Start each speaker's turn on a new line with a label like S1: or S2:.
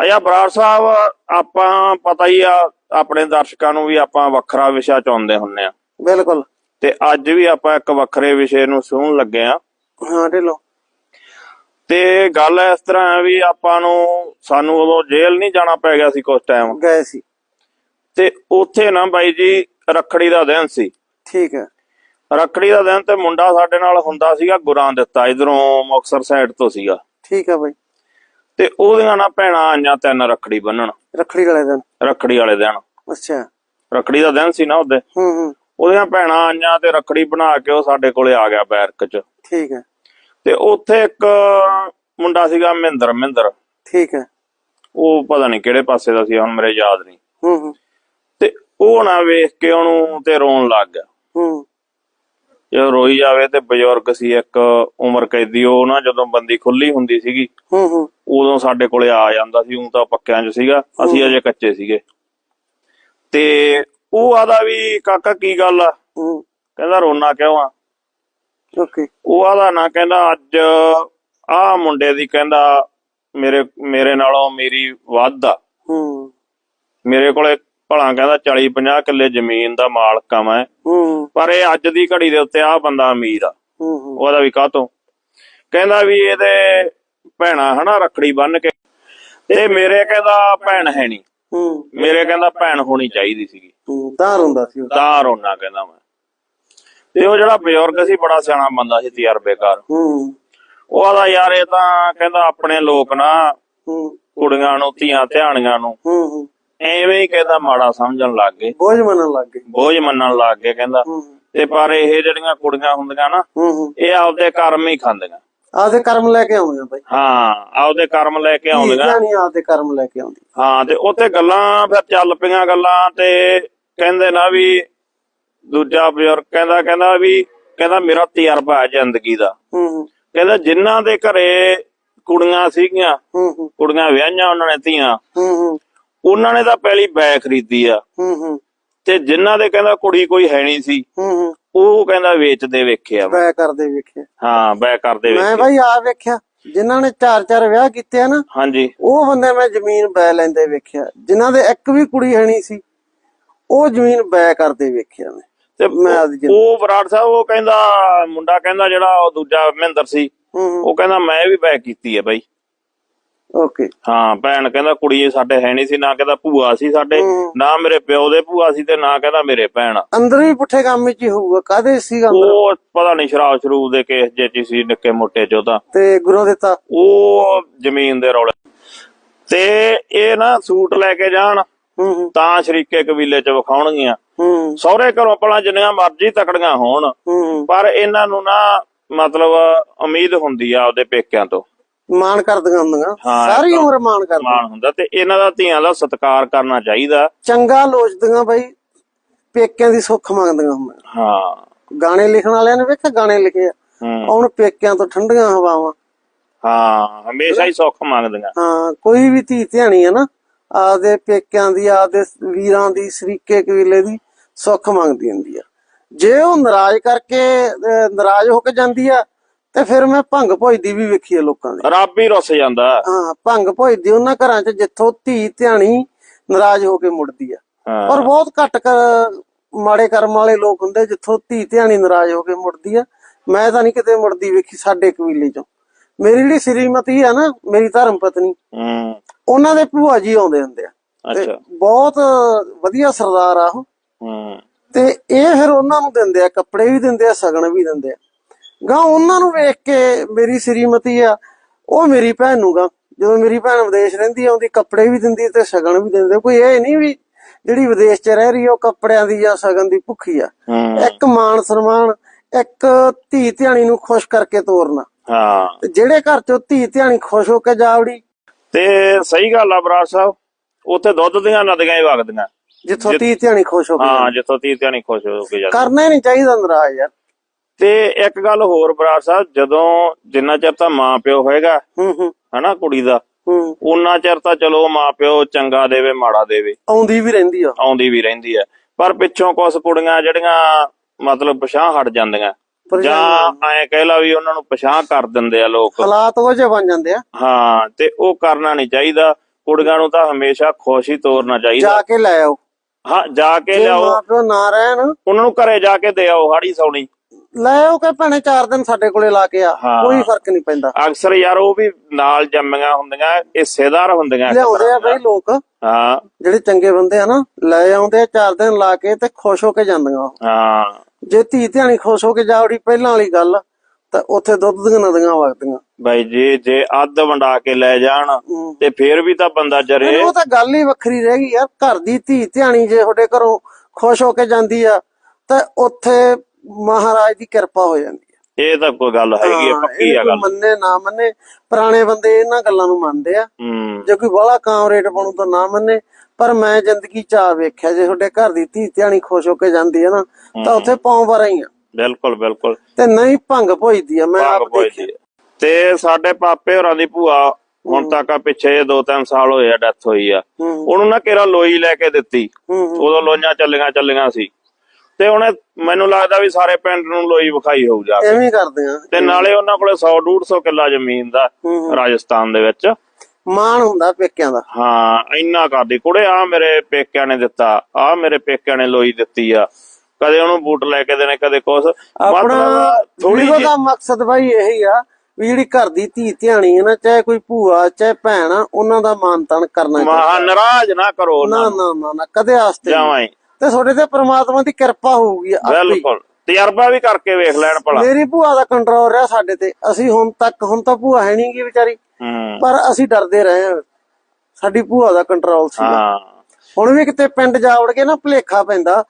S1: ਆਇਆ ਬਰਾੜ ਸਾਹਿਬ ਆਪਾਂ ਪਤਾ ਹੀ ਆ ਆਪਣੇ ਦਰਸ਼ਕਾਂ ਨੂੰ ਵੀ ਆਪਾਂ ਵੱਖਰਾ ਵਿਸ਼ਾ ਚਾਹੁੰਦੇ ਹੁੰਨੇ ਆ।
S2: ਬਿਲਕੁਲ।
S1: ਤੇ ਅੱਜ ਵੀ ਆਪਾਂ ਇੱਕ ਵੱਖਰੇ ਵਿਸ਼ੇ ਨੂੰ ਸੁਣਨ ਲੱਗੇ ਆ।
S2: ਹਾਂ ਢਿੱਲੋਂ।
S1: ਤੇ ਗੱਲ ਇਸ ਤਰ੍ਹਾਂ ਹੈ ਵੀ ਆਪਾਂ ਨੂੰ ਸਾਨੂੰ ਉਦੋਂ ਜੇਲ੍ਹ ਨਹੀਂ ਜਾਣਾ ਪੈ ਗਿਆ ਸੀ ਕੁਝ ਟਾਈਮ
S2: ਗਏ ਸੀ।
S1: ਤੇ ਉੱਥੇ ਨਾ ਬਾਈ ਜੀ ਰੱਖੜੀ ਦਾ ਦਿਨ ਸੀ।
S2: ਠੀਕ ਹੈ।
S1: ਰੱਖੜੀ ਦਾ ਦਿਨ ਤੇ ਮੁੰਡਾ ਸਾਡੇ ਨਾਲ ਹੁੰਦਾ ਸੀਗਾ ਗੁਰਾਂ ਦਿੱਤਾ ਇਧਰੋਂ ਮੁਕਸਰ ਸਾਈਡ ਤੋਂ ਸੀਗਾ।
S2: ਠੀਕ ਹੈ ਬਾਈ।
S1: ਤੇ ਉਹਦੀਆਂ ਨਾ ਭੈਣਾਂ ਆਈਆਂ ਤਿੰਨ ਰੱਖੜੀ ਬੰਨਣ।
S2: ਰੱਖੜੀ ਵਾਲੇ ਦਿਨ?
S1: ਰੱਖੜੀ ਵਾਲੇ ਦਿਨ।
S2: ਅੱਛਾ।
S1: ਰੱਖੜੀ ਦਾ ਦਿਨ ਸੀ ਨਾ ਉਹਦੇ।
S2: ਹੂੰ ਹੂੰ।
S1: ਉਹਦੀਆਂ ਭੈਣਾਂ ਆਈਆਂ ਤੇ ਰੱਖੜੀ ਬਣਾ ਕੇ ਉਹ ਸਾਡੇ ਕੋਲੇ ਆ ਗਿਆ ਬੈਰਕ 'ਚ।
S2: ਠੀਕ ਹੈ।
S1: ਤੇ ਉੱਥੇ ਇੱਕ ਮੁੰਡਾ ਸੀਗਾ ਮਹਿੰਦਰ ਮਹਿੰਦਰ।
S2: ਠੀਕ ਹੈ।
S1: ਉਹ ਪਤਾ ਨਹੀਂ ਕਿਹੜੇ ਪਾਸੇ ਦਾ ਸੀ ਹੁਣ ਮੇਰੇ ਯਾਦ ਨਹੀਂ
S2: ਹੂੰ ਹੂੰ।
S1: ਤੇ ਉਹ ਨਾ ਵੇਖ ਕੇ ਉਹਨੂੰ ਤੇ ਰੋਣ ਲੱਗ ਗਿਆ।
S2: ਹੂੰ।
S1: ਜੇ ਰੋਈ ਜਾਵੇ ਤੇ ਬਜ਼ੁਰਗ ਸੀ ਇੱਕ ਉਮਰ ਕੈਦੀ ਉਹ ਨਾ ਜਦੋਂ ਬੰਦੀ ਖੁੱਲੀ ਹੁੰਦੀ ਸੀਗੀ
S2: ਹੂੰ ਹੂੰ।
S1: ਉਦੋਂ ਸਾਡੇ ਕੋਲੇ ਆ ਜਾਂਦਾ ਸੀ ਉਹ ਤਾਂ ਪੱਕਿਆਂ 'ਚ ਸੀਗਾ ਅਸੀਂ ਅਜੇ ਕੱਚੇ ਸੀਗੇ। ਤੇ ਉਹ ਆਦਾ ਵੀ ਕਾਕਾ ਕੀ ਗੱਲ ਆ?
S2: ਹੂੰ।
S1: ਕਹਿੰਦਾ ਰੋਣਾ ਕਿਉਂ ਆ?
S2: ਓਕੇ।
S1: ਉਹ ਆਦਾ ਨਾ ਕਹਿੰਦਾ ਅੱਜ ਆਹ ਮੁੰਡੇ ਦੀ ਕਹਿੰਦਾ ਮੇਰੇ ਮੇਰੇ ਨਾਲੋਂ ਮੇਰੀ ਵੱਧ ਆ।
S2: ਹੂੰ।
S1: ਮੇਰੇ ਕੋਲੇ ਭਲਾ ਕਹਿੰਦਾ 40 50 ਕਿੱਲੇ ਜ਼ਮੀਨ ਦਾ ਮਾਲਕ ਆ ਮੈਂ। ਪਰ ਇਹ ਅੱਜ ਦੀ ਘੜੀ ਦੇ ਉੱਤੇ ਆਹ ਬੰਦਾ ਅਮੀਰ ਆ। ਉਹਦਾ ਵੀ ਕਾਹਤੋਂ? ਕਹਿੰਦਾ ਵੀ ਇਹਦੇ ਭੈਣਾ ਹਨਾ ਰੱਖੜੀ ਬੰਨ ਕੇ। ਤੇ ਮੇਰੇ ਕਹਿੰਦਾ ਭੈਣ ਹੈ ਨਹੀਂ। ਮੇਰੇ ਕਹਿੰਦਾ ਭੈਣ ਹੋਣੀ ਚਾਹੀਦੀ ਸੀਗੀ।
S2: ਦਾਰ ਹੁੰਦਾ ਸੀ।
S1: ਤਾਂ ਰੋਣਾ ਕਹਿੰਦਾ ਮੈਂ। ਤੇ ਉਹ ਜਿਹੜਾ ਬਜ਼ੁਰਗ ਸੀ ਬੜਾ ਸਿਆਣਾ ਬੰਦਾ ਸੀ ਤਜਰਬੇਕਾਰ।
S2: ਹੂੰ।
S1: ਉਹ ਆਦਾ ਯਾਰ ਇਹ ਤਾਂ ਕਹਿੰਦਾ ਆਪਣੇ ਲੋਕ ਨਾ ਕੁੜੀਆਂ ਨੂੰ ਧੀਆਂ ਧਿਆਣੀਆਂ ਨੂੰ
S2: ਹੂੰ ਹੂੰ।
S1: ਐਵੇਂ ਹੀ ਕਹਿੰਦਾ ਮਾੜਾ ਸਮਝਣ ਲੱਗ ਗਏ।
S2: ਬੋਝ ਮੰਨਣ ਲੱਗ ਗਏ।
S1: ਬੋਝ ਮੰਨਣ ਲੱਗ ਗਏ ਕਹਿੰਦਾ। ਤੇ ਪਰ ਇਹ ਜਿਹੜੀਆਂ ਕੁੜੀਆਂ ਹੁੰਦੀਆਂ ਨਾ ਇਹ ਆਪਦੇ ਕਰਮ ਹੀ ਖਾਂਦੀਆਂ।
S2: ਆਪਦੇ ਕਰਮ ਲੈ ਕੇ ਆਉਂਦੇ ਆ ਬਾਈ।
S1: ਹਾਂ ਆਪਦੇ ਕਰਮ ਲੈ ਕੇ ਆਉਂਦੀਆਂ।
S2: ਨਹੀਂ ਆਪਦੇ ਕਰਮ ਲੈ ਕੇ ਆਉਂਦੀ
S1: ਹਾਂ ਤੇ ਉੱਥੇ ਗੱਲਾਂ ਫਿਰ ਚੱਲ ਪਈਆਂ ਗੱਲਾਂ ਤੇ ਕਹਿੰਦੇ ਨਾ ਵੀ ਦੂਜਾ ਬਜ਼ੁਰਗ ਕਹਿੰਦਾ ਕਹਿੰਦਾ ਵੀ ਕਹਿੰਦਾ ਮੇਰਾ ਤਜਰਬਾ ਹੈ ਜ਼ਿੰਦਗੀ ਦਾ। ਕਹਿੰਦਾ ਜਿਨ੍ਹਾਂ ਦੇ ਘਰੇ ਕੁੜੀਆਂ ਸੀਗੀਆਂ ਕੁੜੀਆਂ ਵਿਆਹੀਆਂ ਉਹਨਾਂ ਨੇ ਧੀਆਂ। ਉਹਨਾਂ ਨੇ ਤਾਂ ਪਹਿਲੀ ਬੈ ਖਰੀਦੀ ਆ।
S2: ਹੂੰ ਹੂੰ।
S1: ਤੇ ਜਿਨ੍ਹਾਂ ਦੇ ਕਹਿੰਦਾ ਕੁੜੀ ਕੋਈ ਹੈ ਨਹੀਂ ਸੀ
S2: ਹੂੰ ਹੂੰ।
S1: ਉਹ ਕਹਿੰਦਾ ਵੇਚਦੇ ਵੇਖਿਆ ਮੈਂ।
S2: ਬੈ ਕਰਦੇ ਵੇਖਿਆ।
S1: ਹਾਂ ਬੈ ਕਰਦੇ
S2: ਮੈਂ
S1: ਵੇਖਿਆ।
S2: ਬਾਈ ਆ ਵੇਖਿਆ ਜਿਨ੍ਹਾਂ ਨੇ ਚਾਰ ਚਾਰ ਵਿਆਹ ਕੀਤੇ ਆ ਨਾ
S1: ਹਾਂਜੀ।
S2: ਉਹ ਬੰਦੇ ਮੈਂ ਜ਼ਮੀਨ ਬੈ ਲੈਂਦੇ ਵੇਖਿਆ। ਜਿਨ੍ਹਾਂ ਦੇ ਇੱਕ ਵੀ ਕੁੜੀ ਹੈ ਨਹੀਂ ਸੀ ਉਹ ਜ਼ਮੀਨ ਬੈ ਕਰਦੇ ਵੇਖਿਆ ਮੈਂ।
S1: ਤੇ
S2: ਮੈਂ
S1: ਉਹ ਬਰਾੜ ਸਾਹਿਬ ਉਹ ਕਹਿੰਦਾ ਮੁੰਡਾ ਕਹਿੰਦਾ ਜਿਹੜਾ ਉਹ ਦੂਜਾ ਮਹਿੰਦਰ ਸੀ ਉਹ ਕਹਿੰਦਾ ਮੈਂ ਵੀ ਬੈ ਕੀਤੀ ਹੈ ਬਾਈ।
S2: ਓਕੇ
S1: ਹਾਂ ਭੈਣ ਕਹਿੰਦਾ ਕੁੜੀ ਸਾਡੇ ਹੈ ਨਹੀਂ ਸੀ ਨਾ ਕਹਿੰਦਾ ਭੂਆ ਸੀ ਸਾਡੇ। ਨਾ ਮੇਰੇ ਪਿਓ ਦੇ ਭੂਆ ਸੀ ਤੇ ਨਾ ਕਹਿੰਦਾ ਮੇਰੇ ਭੈਣ।
S2: ਅੰਦਰ ਵੀ ਪੁੱਠੇ ਕੰਮ ਵਿੱਚ ਹੀ ਹੋਊਗਾ ਕਾਦੇ ਸੀਗਾ ਅੰਦਰ?
S1: ਉਹ ਪਤਾ ਨਹੀਂ ਸ਼ਰਾਬ ਸ਼ਰੂਬ ਦੇ ਕੇਸ ਜੇ ਚ ਸੀ ਨਿੱਕੇ ਮੋਟੇ ਚ ਤਾਂ।
S2: ਤੇ ਗੁਰੂ ਦਿੱਤਾ?
S1: ਉਹ ਜ਼ਮੀਨ ਦੇ ਰੌਲੇ। ਤੇ ਇਹ ਨਾ ਸੂਟ ਲੈ ਕੇ ਜਾਣ ਤਾਂ ਸ਼ਰੀਕੇ ਕਬੀਲੇ ਚ ਵਿਖਾਉਣਗੀਆਂ। ਸਹੁਰੇ ਘਰੋਂ ਭਲਾ ਜਿੰਨੀਆਂ ਮਰਜ਼ੀ ਤਕੜੀਆਂ ਹੋਣ ਪਰ ਇਹਨਾਂ ਨੂੰ ਨਾ ਮਤਲਬ ਉਮੀਦ ਹੁੰਦੀ ਆ ਆਪਦੇ ਪੇਕਿਆਂ ਤੋਂ।
S2: ਮਾਣ ਕਰਦੀਆਂ ਹੁੰਦੀਆਂ।
S1: ਹਾਂ,
S2: ਸਾਰੀ ਉਮਰ ਮਾਣ ਕਰਦੀਆਂ।
S1: ਮਾਣ ਹੁੰਦਾ ਤੇ ਇਹਨਾਂ ਦਾ ਧੀਆਂ ਦਾ ਸਤਿਕਾਰ ਕਰਨਾ ਚਾਹੀਦਾ।
S2: ਚੰਗਾ ਲੋਚਦੀਆਂ ਬਾਈ ਪੇਕਿਆਂ ਦੀ ਸੁੱਖ ਮੰਗਦੀਆਂ ਹੁੰਦੀਆਂ।
S1: ਹਾਂ।
S2: ਗਾਣੇ ਲਿਖਣ ਵਾਲਿਆਂ ਨੇ ਵੇਖਿਆ ਗਾਣੇ ਲਿਖੇ ਆ।
S1: ਹੂੰ।
S2: ਹੁਣ ਪੇਕਿਆਂ ਤੋਂ ਠੰਡੀਆਂ ਹਵਾਵਾਂ।
S1: ਹਾਂ ਹਮੇਸ਼ਾ ਹੀ ਸੁੱਖ ਮੰਗਦੀਆਂ।
S2: ਹਾਂ ਕੋਈ ਵੀ ਧੀ ਧਿਆਣੀ ਹੈ ਨਾ ਆਪਦੇ ਪੇਕਿਆਂ ਦੀ ਆਪਦੇ ਵੀਰਾਂ ਦੀ ਸਰੀਕੇ ਕਬੀਲੇ ਦੀ ਸੁੱਖ ਮੰਗਦੀ ਹੁੰਦੀ ਆ। ਜੇ ਉਹ ਨਾਰਾਜ਼ ਕਰਕੇ ਅਹ, ਨਾਰਾਜ਼ ਹੋ ਕੇ ਜਾਂਦੀ ਆ ਤੇ ਫਿਰ ਮੈਂ ਭੰਗ ਭੋਜਦੀ ਵੀ ਵੇਖੀ ਆ ਲੋਕਾਂ ਦੀ।
S1: ਰੱਬ ਹੀ ਰੁੱਸ ਜਾਂਦਾ।
S2: ਹਾਂ ਭੰਗ ਭੋਜਦੀ ਉਹਨਾਂ ਘਰਾਂ 'ਚ ਜਿੱਥੋਂ ਧੀ ਧਿਆਣੀ ਨਾਰਾਜ਼ ਹੋ ਕੇ ਮੁੜਦੀ ਆ। ਪਰ ਬਹੁਤ ਘੱਟ ਮਾੜੇ ਕਰਮ ਵਾਲੇ ਲੋਕ ਹੁੰਦੇ ਜਿੱਥੋਂ ਧੀ ਧਿਆਣੀ ਨਾਰਾਜ਼ ਹੋ ਕੇ ਮੁੜਦੀ ਆ। ਮੈਂ ਤਾਂ ਨਹੀਂ ਕਿਤੇ ਮੁੜਦੀ ਵੇਖੀ ਸਾਡੇ ਕਬੀਲੇ 'ਚੋਂ। ਮੇਰੀ ਜਿਹੜੀ ਸ੍ਰੀਮਤੀ ਆ ਨਾ ਮੇਰੀ ਧਰਮ ਪਤਨੀ
S1: ਹੂੰ।
S2: ਉਹਨਾਂ ਦੇ ਭੂਆ ਜੀ ਆਉਂਦੇ ਹੁੰਦੇ ਆ।
S1: ਅੱਛਾ।
S2: ਬਹੁਤ ਵਧੀਆ ਸਰਦਾਰ ਆ ਉਹ।
S1: ਹੂੰ।
S2: ਤੇ ਇਹ ਫਿਰ ਉਹਨਾਂ ਨੂੰ ਦਿੰਦੇ ਆ ਕੱਪੜੇ ਵੀ ਦਿੰਦੇ ਆ ਸਗਨ ਵੀ ਦਿੰਦੇ ਆ। ਗਾ ਉਹਨਾਂ ਨੂੰ ਵੇਖ ਕੇ ਮੇਰੀ ਸ੍ਰੀਮਤੀ ਆ ਉਹ ਮੇਰੀ ਭੈਣ ਨੂੰ ਗਾ। ਜਦੋਂ ਮੇਰੀ ਭੈਣ ਵਿਦੇਸ਼ ਰਹਿੰਦੀ ਆ ਉਹਦੀ ਕੱਪੜੇ ਵੀ ਦਿੰਦੀ ਤੇ ਸਗਨ ਵੀ ਦਿੰਦੇ ਕੋਈ ਇਹ ਨਹੀਂ ਵੀ ਜਿਹੜੀ ਵਿਦੇਸ਼ 'ਚ ਰਹਿ ਰਹੀ ਆ ਉਹ ਕੱਪੜਿਆਂ ਦੀ ਜਾਂ ਸਗਨ ਦੀ ਭੁੱਖੀ ਆ। ਇੱਕ ਮਾਣ ਸਨਮਾਨ ਇੱਕ ਧੀ ਧਿਆਣੀ ਨੂੰ ਖੁਸ਼ ਕਰਕੇ ਤੋਰਨਾ।
S1: ਹਾਂ।
S2: ਤੇ ਜਿਹੜੇ ਘਰ 'ਚੋਂ ਧੀ ਧਿਆਣੀ ਖੁਸ਼ ਹੋ ਕੇ ਜਾਵੜੀ
S1: ਤੇ ਸਹੀ ਗੱਲ ਆ ਬਰਾੜ ਸਾਹਿਬ ਉੱਥੇ ਦੁੱਧ ਦੀਆਂ ਨਦੀਆਂ ਹੀ ਵਗਦੀਆਂ।
S2: ਜਿੱਥੋਂ ਧੀ ਧਿਆਣੀ ਖੁਸ਼ ਹੋ ਕੇ
S1: ਹਾਂ ਜਿੱਥੋਂ ਤੀ ਧਿਆਣੀ ਖੁਸ਼ ਹੋ ਕੇ ਜਾਂਦੀ
S2: ਕਰਨਾ ਹੀ ਨਹੀਂ ਚਾਹੀਦਾ ਨਰਾਜ਼ ਯਾਰ
S1: ਤੇ ਇੱਕ ਗੱਲ ਹੋਰ ਬਰਾੜ ਸਾਹਿਬ ਜਦੋਂ ਜਿੰਨਾ ਚਿਰ ਤਾਂ ਮਾਂ ਪਿਓ ਹੋਏਗਾ
S2: ਹੂੰ ਹੂੰ।
S1: ਹਨਾ ਕੁੜੀ ਦਾ
S2: ਹੂੰ।
S1: ਉਹਨਾਂ ਚਿਰ ਤਾਂ ਚਲੋ ਮਾਂ ਪਿਓ ਚੰਗਾ ਦੇਵੇ ਮਾੜਾ ਦੇਵੇ।
S2: ਆਉਂਦੀ ਵੀ ਰਹਿੰਦੀ ਆ।
S1: ਆਉਂਦੀ ਵੀ ਰਹਿੰਦੀ ਹੈ ਪਰ ਪਿੱਛੋਂ ਕੁਝ ਕੁੜੀਆਂ ਜਿਹੜੀਆਂ ਮਤਲਬ ਪਛਾਹ ਹਟ ਜਾਂਦੀਆਂ। ਜਾਂ ਐਂ ਕਹਿ ਲਾ ਵੀ ਉਹਨਾਂ ਨੂੰ ਪਛਾਹ ਕਰ ਦਿੰਦੇ ਆ ਲੋਕ।
S2: ਹਾਲਾਤ ਉਹ ਜਿਹੇ ਬਣ ਜਾਂਦੇ ਆ।
S1: ਹਾਂ ਤੇ ਉਹ ਕਰਨਾ ਨਹੀਂ ਚਾਹੀਦਾ। ਕੁੜੀਆਂ ਨੂੰ ਤਾਂ ਹਮੇਸ਼ਾ ਖੁਸ਼ ਤੋਰਨਾ ਚਾਹੀਦਾ।
S2: ਜਾ ਕੇ ਲੈ ਆਓ।
S1: ਹਾਂ ਜਾ ਕੇ
S2: ਜੇ
S1: ਲਿਆਓ।
S2: ਮਾਂ ਪਿਓ ਨਾ ਰਹਿਣ।
S1: ਉਹਨਾਂ ਨੂੰ ਘਰੇ ਜਾ ਕੇ ਦੇ ਆਓ ਹਾੜੀ ਸੌਣੀ।
S2: ਲੈ ਆਓ ਕਿ ਭੈਣੇ 4 ਦਿਨ ਸਾਡੇ ਕੋਲੇ ਲਾ ਕੇ ਆ।
S1: ਹਾਂ।
S2: ਕੋਈ ਫ਼ਰਕ ਨਹੀਂ ਪੈਂਦਾ।
S1: ਅਕਸਰ ਯਾਰ ਉਹ ਵੀ ਨਾਲ ਜੰਮੀਆਂ ਹੁੰਦੀਆਂ ਹਿੱਸੇਦਾਰ ਹੁੰਦੀਆਂ।
S2: ਲਿਆਉਂਦੇ ਆ ਬਈ ਲੋਕ।
S1: ਹਾਂ।
S2: ਜਿਹੜੇ ਚੰਗੇ ਬੰਦੇ ਆ ਨਾ ਲੈ ਆਉਂਦੇ ਆ 4 ਦਿਨ ਲਾ ਕੇ ਤੇ ਖੁਸ਼ ਹੋ ਕੇ ਜਾਂਦੀਆਂ ਉਹ।
S1: ਹਾਂ।
S2: ਜੇ ਧੀ ਧਿਆਣੀ ਖੁਸ਼ ਹੋ ਕੇ ਜਾਵੜੀ ਪਹਿਲਾਂ ਵਾਲੀ ਗੱਲ ਤਾਂ ਉੱਥੇ ਦੁੱਧ ਦੀਆਂ ਨਦੀਆਂ ਵਗਦੀਆਂ।
S1: ਬਾਈ ਜੀ ਜੇ ਅੱਧ ਵੰਡਾ ਕੇ ਲੈ ਜਾਣ। ਤੇ ਫੇਰ ਵੀ ਤਾਂ ਬੰਦਾ ਜਰੇ।
S2: ਉਹ ਤਾਂ ਗੱਲ ਹੀ ਵੱਖਰੀ ਰਹਿ ਗਈ ਯਾਰ। ਘਰ ਦੀ ਧੀ ਧਿਆਣੀ ਜੇ ਤੁਹਾਡੇ ਘਰੋਂ ਖੁਸ਼ ਹੋ ਕੇ ਜਾਂਦੀ ਆ ਤਾਂ ਉੱਥੇ ਮਹਾਰਾਜ ਦੀ ਕਿਰਪਾ ਹੋ ਜਾਂਦੀ ਹੈ।
S1: ਇਹ ਤਾਂ ਕੋਈ ਗੱਲ ਹੈਗੀ ਆ
S2: ਹਾਂ,
S1: ਪੱਕੀ
S2: ਇਹ
S1: ਆ
S2: ਕੋਈ
S1: ਗੱਲ।
S2: ਮੰਨੇ ਨਾ ਮੰਨੇ ਪੁਰਾਣੇ ਬੰਦੇ ਇਹਨਾਂ ਗੱਲਾਂ ਨੂੰ ਮੰਨਦੇ ਆ।
S1: ਹੂੰ।
S2: ਜੇ ਕੋਈ ਬੜਾ ਕਾਮਰੇਟ ਬਣੂ ਤਾਂ ਨਾ ਮੰਨੇ ਪਰ ਮੈਂ ਜ਼ਿੰਦਗੀ ਚ ਆ ਵੇਖਿਆ ਜੇ ਤੁਹਾਡੇ ਘਰ ਦੀ ਧੀ ਧਿਆਣੀ ਖੁਸ਼ ਹੋ ਕੇ ਜਾਂਦੀ ਹੈ ਨਾ ਤਾਂ ਉੱਥੇ ਪਾਉਂ ਵਰਾਂ ਹੀ ਆ।
S1: ਬਿਲਕੁਲ ਬਿਲਕੁਲ।
S2: ਤੇ ਨਹੀਂ ਭੰਗ ਭੋਜਦੀ ਆ ਮੈਂ ਆਪ
S1: ਪੋਈ
S2: ਦੇਖਿਆ।
S1: ਦੀ। ਤੇ ਸਾਡੇ ਪਾਪੇ ਹੋਰਾਂ ਦੀ ਭੂਆ ਹੁਣ ਤੱਕ ਆ ਪਿੱਛੇ 2-3 ਸਾਲ ਹੋਏ ਆ ਡੈਥ ਹੋਈ ਆ।
S2: ਹੂੰ।
S1: ਉਹਨੂੰ ਨਾ ਕਿਹੜਾ ਲੋਈ ਲੈ ਕੇ ਦਿੱਤੀ।
S2: ਹੂੰ ਹੂੰ।
S1: ਉਦੋਂ ਲੋਈਆਂ ਚੱਲੀਆਂ ਚੱਲੀਆਂ ਸੀ। ਤੇ ਉਹਨੇ ਮੈਨੂੰ ਲੱਗਦਾ ਵੀ ਸਾਰੇ ਪਿੰਡ ਨੂੰ ਲੋਈ ਵਿਖਾਈ ਹੋਊ ਜਾ ਕੇ।
S2: ਐਵੇਂ ਕਰਦੇ ਆ।
S1: ਤੇ ਨਾਲੇ ਉਹਨਾਂ ਕੋਲੇ 100 150 ਕਿੱਲਾ ਜ਼ਮੀਨ ਦਾ। ਰਾਜਸਥਾਨ ਦੇ ਵਿੱਚ।
S2: ਮਾਣ ਹੁੰਦਾ ਪੇਕਿਆਂ ਦਾ।
S1: ਹਾਂ ਇੰਨਾ ਕਰਦੀ। ਕੁੜੇ ਆ ਮੇਰੇ ਪੇਕਿਆਂ ਨੇ ਦਿੱਤਾ। ਆ ਮੇਰੇ ਪੇਕਿਆਂ ਨੇ ਲੋਈ ਦਿੱਤੀ ਆ। ਕਦੇ ਉਹਨੂੰ ਬੂਟ ਲੈ ਕੇ ਦੇਣੇ ਕਦੇ ਕੁਛ।
S2: ਆਪਣਾ
S1: ਥੋੜੀ
S2: ਦਾ ਮਕਸਦ ਬਾਈ ਇਹੀ ਆ ਵੀ ਜਿਹੜੀ ਘਰ ਦੀ ਧੀ ਧਿਆਣੀ ਹੈ ਨਾ ਚਾਹੇ ਕੋਈ ਭੂਆ ਚਾਹੇ ਭੈਣ ਉਹਨਾਂ ਦਾ ਮਾਨ ਤਾਨ ਕਰਨਾ ਚਾਹੀਦਾ।
S1: ਮਹਾ ਨਾਰਾਜ਼ ਨਾ ਕਰੋ
S2: ਨਾ
S1: ਨੂੰ।
S2: ਨਾ ਕਦੇ ਆਸਤੇ।
S1: ਜਾਵਾਂ
S2: ਤੇ ਤੁਹਾਡੇ ਤੇ ਪ੍ਰਮਾਤਮਾ ਦੀ ਕਿਰਪਾ ਹੋਊਗੀ ਆਪੇ ਹੀ।
S1: ਬਿਲਕੁਲ। ਤਜਰਬਾ ਵੀ ਕਰਕੇ ਵੇਖ ਲੈਣ ਭਲਾ।
S2: ਮੇਰੀ ਭੂਆ ਦਾ ਕੰਟਰੋਲ ਰਿਹਾ ਸਾਡੇ ਤੇ। ਅਸੀਂ ਹੁਣ ਤੱਕ ਹੁਣ ਤਾਂ ਭੂਆ ਹੈ ਨਹੀਂਗੀ ਵਿਚਾਰੀ।
S1: ਹੂੰ।
S2: ਪਰ ਅਸੀਂ ਡਰਦੇ ਰਹੇ ਹਾਂ। ਸਾਡੀ ਭੂਆ ਦਾ ਕੰਟਰੋਲ ਸੀ
S1: ਹਾਂ।
S2: ਹੁਣ ਵੀ ਕਿਤੇ ਪਿੰਡ ਜਾ ਵੜ ਕੇ ਨਾ ਭਲੇਖਾ ਪੈਂਦਾ।